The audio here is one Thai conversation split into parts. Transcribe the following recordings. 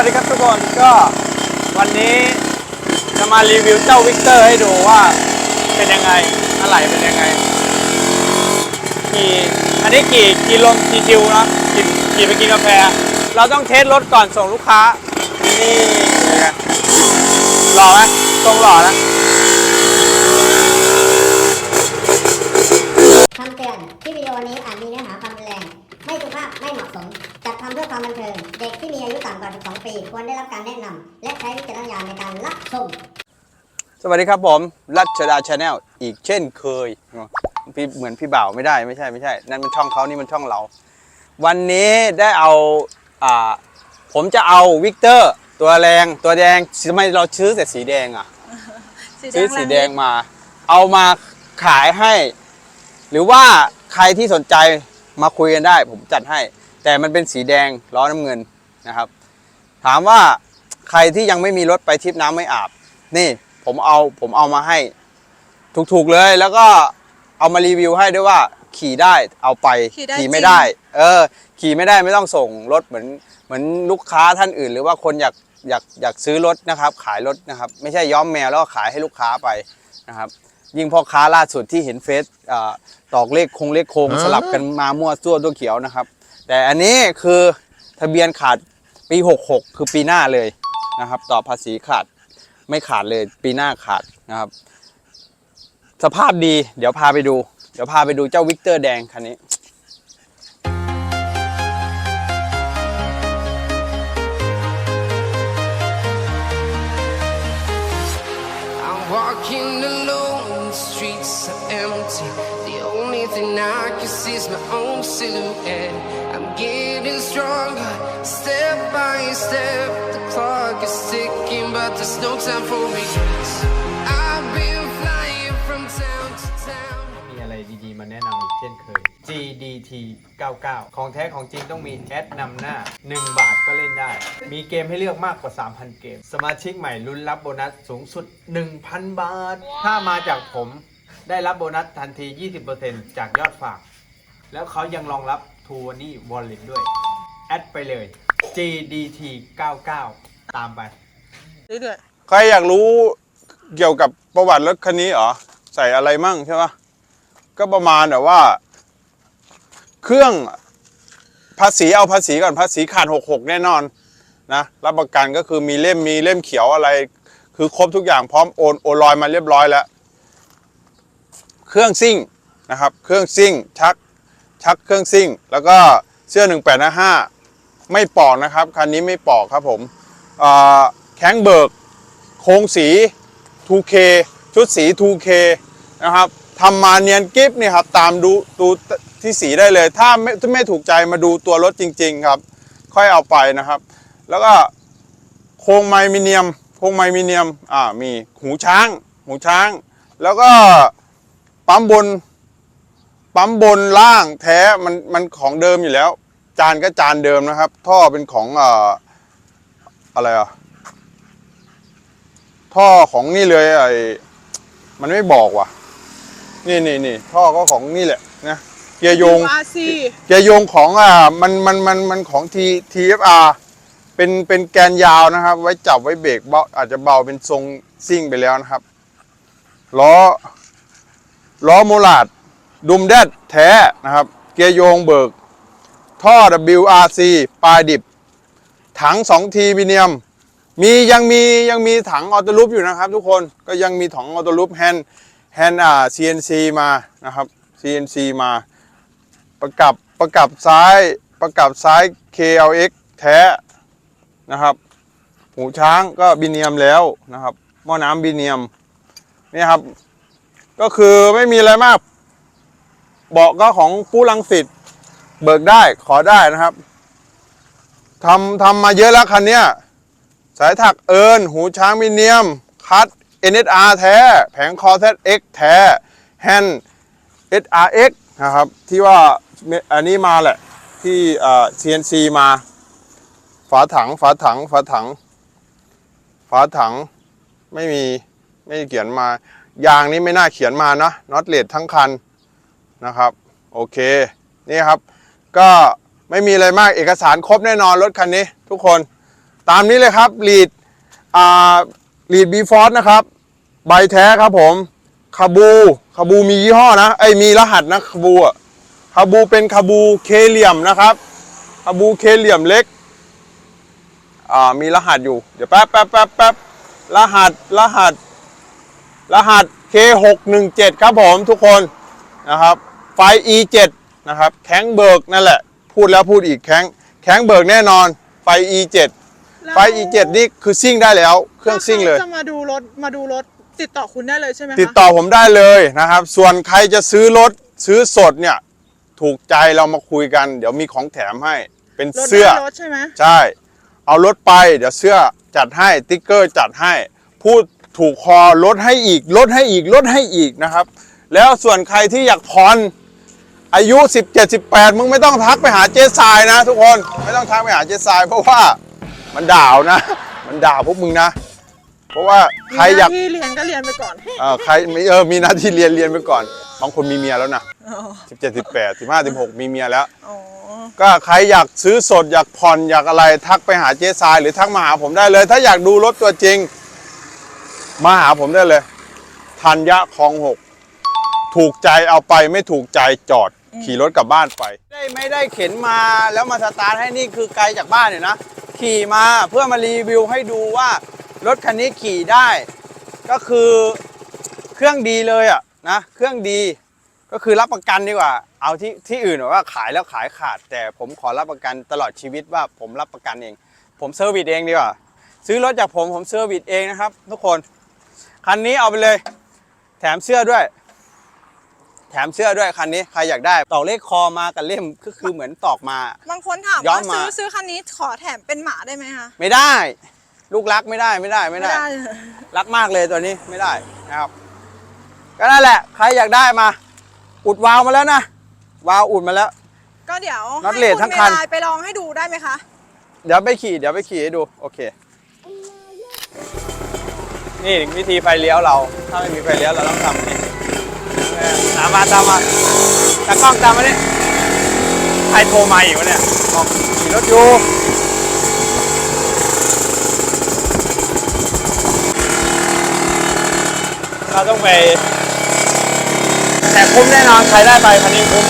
วัสดีครับทุกคนก็วันนี้จะมารีวิวเจ้าวิกเตอร์ให้ดูว่าเป็นยังไงอะไรเป็นยังไงขี่อันนี้ขี่ขี่ลมขี่ชิวนะขี่ขี่ไปกินกาแฟ เราต้องเทสรถก่อนส่งลูกค้า นี่หล่อไหมทรงหล่อนะคำเตือนคลิปวิดีโอนี้อาจมีเนื้อหาความรุนแรง ไม่สุภาพไม่เหมาะสม จัดทำเพื่อความบันเทิง เด็กที่มีอายุต่ำกว่า 12 ปี ควรได้รับการแนะนำและใช้วิจารณญาณในการรับชม สวัสดีครับผม รัชดาชาแนลอีกเช่นเคยพี่เหมือนพี่บ่าวไม่ได้ไม่ใช่ไม่ใช่ นั่นมันช่องเขานี่มันช่องเรา วันนี้ได้เอาอ่าผมจะเอาวิกเตอร์ ตัวแรงตัวแดงทำไมเราซื้อแต่สีแดงอะซื้อสีแดงมา เอามาขายให้ หรือว่าใครที่สนใจ มาคุยกันได้ ผมจัดให้ แต่มันเป็นสีแดงล้อน้ำเงินนะครับ ถามว่าใครที่ยังไม่มีรถไปทริปน้ำไม่อาบ นี่ผมเอาผมเอามาให้ ถูกๆเลยแล้วก็เอามารีวิวให้ด้วยว่าขี่ได้เอาไปขี่ได้ไม่จริงได้ เออ ขี่ไม่ได้ไม่ต้องส่งรถเหมือนเหมือนลูกค้าท่านอื่น หรือว่าคนอยากอยากอยากซื้อรถนะครับ ขายรถนะครับ ไม่ใช่ย้อมแมวแล้วก็ขายให้ลูกค้าไปนะครับ ยิ่งพ่อค้าล่าสุดที่เห็นเฟซอ่าตอกเลขคงเลขโคงสลับกันมามั่วซั่วตัวเขียวนะครับ แต่อันนี้คือทะเบียนขาดปี 66 คือปีหน้าเลยนะครับ ต่อภาษีขาดไม่ขาดเลยปีหน้าขาดนะครับ สภาพดีเดี๋ยวพาไปดู เดี๋ยวพาไปดูเจ้าวิกเตอร์แดงคันนี้ only thing I can see is my own silhouette. I'm getting stronger, step by step. The clock is ticking, but there's no time for regrets. I've been flying from town to town. มีอะไรดีๆ มาแนะนำอีกเช่นเคย GDT 99 ของแท้ของจริงต้องมีแอดนำหน้า 1 บาทก็เล่นได้ มีเกมให้เลือกมากกว่า 3,000 เกม สมาชิกใหม่ลุ้นรับโบนัสสูงสุด 1,000 บาท ถ้ามาจากผม ได้รับโบนัสทันที 20%จากยอดฝาก แล้วเขายังรองรับ t ูว n นี่ Wallet ด้วย แอดไปเลย GDT 99 ตามไป ซื้อด้วยใครอยากรู้เกี่ยวกับประวัติรถคันนี้เหรอ ใส่อะไรมั่งใช่ปะก็ประมาณแบบว่า เครื่องภาษีเอาภาษีก่อนภาษีขาดหกหกแน่นอนนะรับประกันก็คือมีเล่มมีเล่มเขียวอะไร คือครบทุกอย่างพร้อมโอนโอนลอยมาเรียบร้อยแล้ว เครื่องซิ่งนะครับ เครื่องซิ่งชักชักเครื่องซิ่ง แล้วก็เสื้อ 1855 ไม่ปอกนะครับ คันนี้ไม่ปอกครับผมแข้งเบิกโครงสี 2K ชุดสี 2K นะครับทำมาเนียนกิฟนี่ครับตามดูดูที่สีได้เลย ถ้าไม่ถ้าไม่ถูกใจมาดูตัวรถจริง ๆ ครับ ค่อยเอาไปนะครับ แล้วก็โครงไมมิเนียมโครงไมมิเนียมอ่ามีหูช้าง หูช้าง แล้วก็ ปั๊มบน ปั๊มบนล่างแท้มันมันของเดิมอยู่แล้ว จานก็จานเดิมนะครับ ท่อเป็นของเอ่ออะไรอะท่อของนี่เลยไอ้มันไม่บอกว่ะ นี่นี่นี่ท่อก็ของนี่แหละนะเกียร์โยง RC เกียร์โยงของอ่ามันมันมันมันของ T TFR เป็นเป็นแกนยาวนะครับ ไว้จับไว้เบรกเบาอาจจะเบาเป็นทรงซิ่งไปแล้วนะครับล้อ ล้อโมลาดดุมแดดแท้นะครับ เกียร์โยงเบิก ท่อ WRC ปลายดิบ ถัง2ทีวิเนียม มียังมียังมีถังออโต้ลูปอยู่นะครับทุกคนก็ยังมีถังออโต้ลูปแฮนด์แฮนด์อ่า CNC มานะครับ CNC มา ประกับประกับซ้ายประกับซ้าย KLX แท้นะครับ หูช้างก็บิเนียมแล้วนะครับหม้อน้ำบิเนียมนี่ครับ ก็คือไม่มีอะไรมาก เบาะก็ของผู้ลังสิตเบิกได้ขอได้นะครับทำทำมาเยอะแล้วคันเนี้ยสายถักเอิญหูช้างมิเนียม คัด NSR แท้ แผงคอ ZX แท้แฮนด์ SRX นะครับ ที่ว่าอันนี้มาแหละ ที่เอ่อ CNC มา ฝาถังฝาถังฝาถัง ฝาถังไม่มีไม่เขียนมา ยางนี้ไม่น่าเขียนมานะน็อตเลดทั้งคันนะครับ โอเค นี่ครับ ก็ไม่มีอะไรมากเอกสารครบแน่นอนรถคันนี้ ทุกคนตามนี้เลยครับลีดอ่าลีดบีฟอสนะครับ ใบแท้ครับผมคาบูคาบูมียี่ห้อนะไอมีรหัสนะคาบูอะคาบูเป็นคาบูเคเหลี่ยมนะครับคาบูเคเหลี่ยมเล็กอ่ามีรหัสอยู่ เดี๋ยวแป๊บแป๊บแป๊บแป๊บรหัสรหัส รหัส K617 ครับผมทุกคนนะครับ ไฟ E7 นะครับ แข้งเบิกนั่นแหละ พูดแล้วพูดอีกแข้งแข้งเบิกแน่นอน ไฟ E7 แล้วไฟ E7 นี่คือซิ่งได้แล้ว เครื่องซิ่งเลยถ้าขาจะมาดูรถมาดูรถติดต่อคุณได้เลยใช่ไหมคะติดต่อผมได้เลยนะครับ ส่วนใครจะซื้อรถซื้อสดเนี่ย ถูกใจเรามาคุยกัน เดี๋ยวมีของแถมให้ เป็นรถเสื้อ ได้รถใช่ไหม ใช่ เอารถไป เดี๋ยวเสื้อจัดให้ติ๊กเกอร์จัดให้ พูด ถูกคอลดให้อีกลดให้อีกลดให้อีกนะครับ แล้วส่วนใครที่อยากผ่อนอายุ 17 18 มึงไม่ต้องทักไปหาเจ๊ทรายนะ ทุกคนไม่ต้องทักไปหาเจ๊ทรายเพราะว่ามันด่าวนะ มันด่าพวกมึงนะ เพราะว่าใครอยากมีหน้ที่เรียนก็เรียนไปก่อน เออใครมีเออมีหน้าที่เรียนเรียนไปก่อนบางคนมีเมียแล้วนะอ๋อ 17 18 15 16 มีเมียแล้ว อ๋อ ก็ใครอยากซื้อสดอยากผ่อนอยากอะไรทักไปหาเจ๊ทรายหรือทักมาหาผมได้เลย ถ้าอยากดูรถตัวจริง มาหาผมได้เลยธัญญะคลองหกถูกใจเอาไปไม่ถูกใจจอดขี่รถกลับบ้านไป ได้ไม่ได้เข็นมาแล้วมาสตาร์ทให้นี่คือไกลจากบ้านเนี่ยนะ ขี่มาเพื่อมารีวิวให้ดูว่ารถคันนี้ขี่ได้ ก็คือเครื่องดีเลยอะนะเครื่องดีก็คือรับประกันดีกว่า เอาที่ที่อื่นบอกว่าขายแล้วขายขาด แต่ผมขอรับประกันตลอดชีวิตว่าผมรับประกันเอง ผมเซอร์วิสเองดีกว่า ซื้อรถจากผมผมเซอร์วิสเองนะครับ ทุกคน คันนี้เอาไปเลย แถมเสื้อด้วย แถมเสื้อด้วยคันนี้ใครอยากได้ตอกเลขคอมากับเล่มก็คือเหมือนตอกมา บางคนถามย้อว่ามมา ซื้อซื้อคันนี้ขอแถมเป็นหมาได้ไหมคะไม่ได้ ลูกรักไม่ได้ไม่ได้ไม่ได้ เลยรักมากเลยตัวนี้ไม่ได้นะครับก็นั่นแหละ ใครอยากได้มา อุดวาล์วมาแล้วนะวาล์วอุดมาแล้ว ก็เดี๋ยวน็อตให้เลสคุณทั้งคันเวลาไปลองให้ดูได้ไหมคะ เดี๋ยวไปขี่เดี๋ยวไปขี่ให้ดูโอเค นี่วิธีไฟเลี้ยวเรา ถ้าไม่มีไฟเลี้ยวเราต้องทำนี่ตามมาตามมาตากล้องตามมานี่ใครโทรมาอีกวะเนี่ยบอกขี่รถอยู่เราต้องไปแต่คุ้มแน่นอน ใครได้ไปคันนี้คุ้ม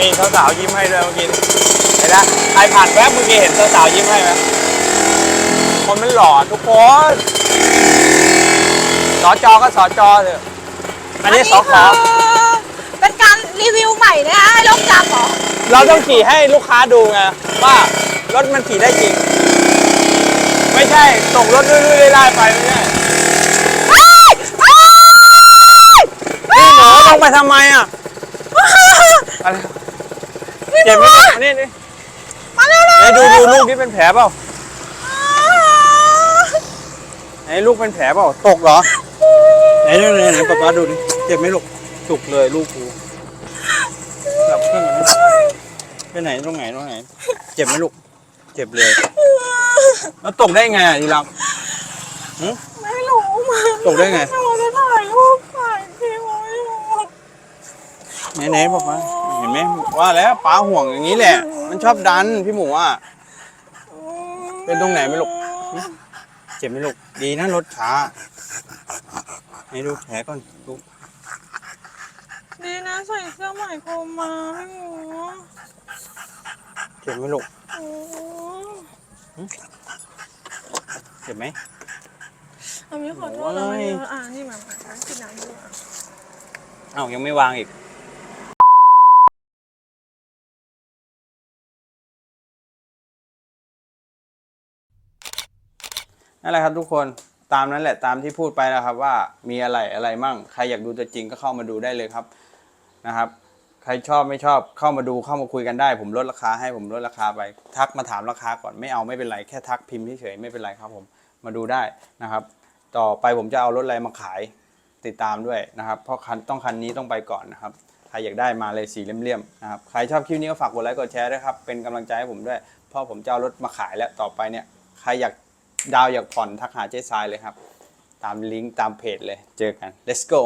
มีสาวๆยิ้มให้ด้วยเมื่อกี้เห็นไหมใครผ่านแวบเมื่อกี้เห็นสาวๆยิ้มให้ไหมคนมันหล่อทุกคนสอจอก็สอจอเถอะอันนี้สอขอคือเป็นการรีวิวใหม่นะคะให้ลบจำเหรอเราต้องขี่ให้ลูกค้าดูไงว่ารถมันขี่ได้จริง ไม่ใช่ส่งรถเรื่อยๆไล่ไปไม่ใช่เฮ้ยเฮ้ยนี่หนูลงไปทำไมอะอะไร เจ็บไหมอันนี้นี่มาเร็วๆไหนดูดูลูกนี่เป็นแผลเปล่าไหนลูกเป็นแผลเปล่าตกเหรอไหนไหนไหนไหนป๊าป๊าดูดิเจ็บไหมลูกจุกเลยลูกกูหลับเครื่องก่อนนะไปไหนตรงไหนตรงไหน เจ็บไหมลูก เจ็บเลย แล้วตกได้ไงอะทีหลังไม่รู้มาตกได้ไงเราจะถ่ายรูปถ่ายคลิปไว้อยู่ไหนไหนป๊าป๊า เห็นไหมว่าแล้วป้าห่วงอย่างนี้แหละ มันชอบดันพี่หมูอะเป็นตรงไหนไหมลูกเจ็บไหมลูกดีนะรถช้าไหนดูแผลก่อนดูดีนะใส่เสื้อใหม่โคมมาพี่หมูเจ็บไหมลูกโอ้เจ็บไหมอามีขอโทษนะโอ้ยอ่านี่มามากินน้ำดีกว่าเอ้ายังไม่วางอีก นั่นแหละครับทุกคนตามนั้นแหละตามที่พูดไปนะครับว่ามีอะไรอะไรมั่งใครอยากดูตัวจริงก็เข้ามาดูได้เลยครับนะครับ ใครชอบไม่ชอบเข้ามาดูเข้ามาคุยกันได้ ผมลดราคาให้ผมลดราคาไป ทักมาถามราคาก่อนไม่เอาไม่เป็นไรแค่ทักพิมพ์เฉยไม่เป็นไรครับผมมาดูได้นะครับ ต่อไปผมจะเอารถอะไรมาขายติดตามด้วยนะครับ เพราะคันต้องคันนี้ต้องไปก่อนนะครับใครอยากได้มาเลยสีเลี่ยมๆนะครับใครชอบคลิปนี้ก็ฝากกดไลค์กดแชร์ด้วยครับเป็นกำลังใจให้ผมด้วยเพราะผมจะเอารถมาขายแล้วต่อไปเนี่ยใครอยาก ดาวอยากผ่อนทักหาเจ๊ทรายเลยครับ ตามลิงก์ตามเพจเลย เจอกัน let's go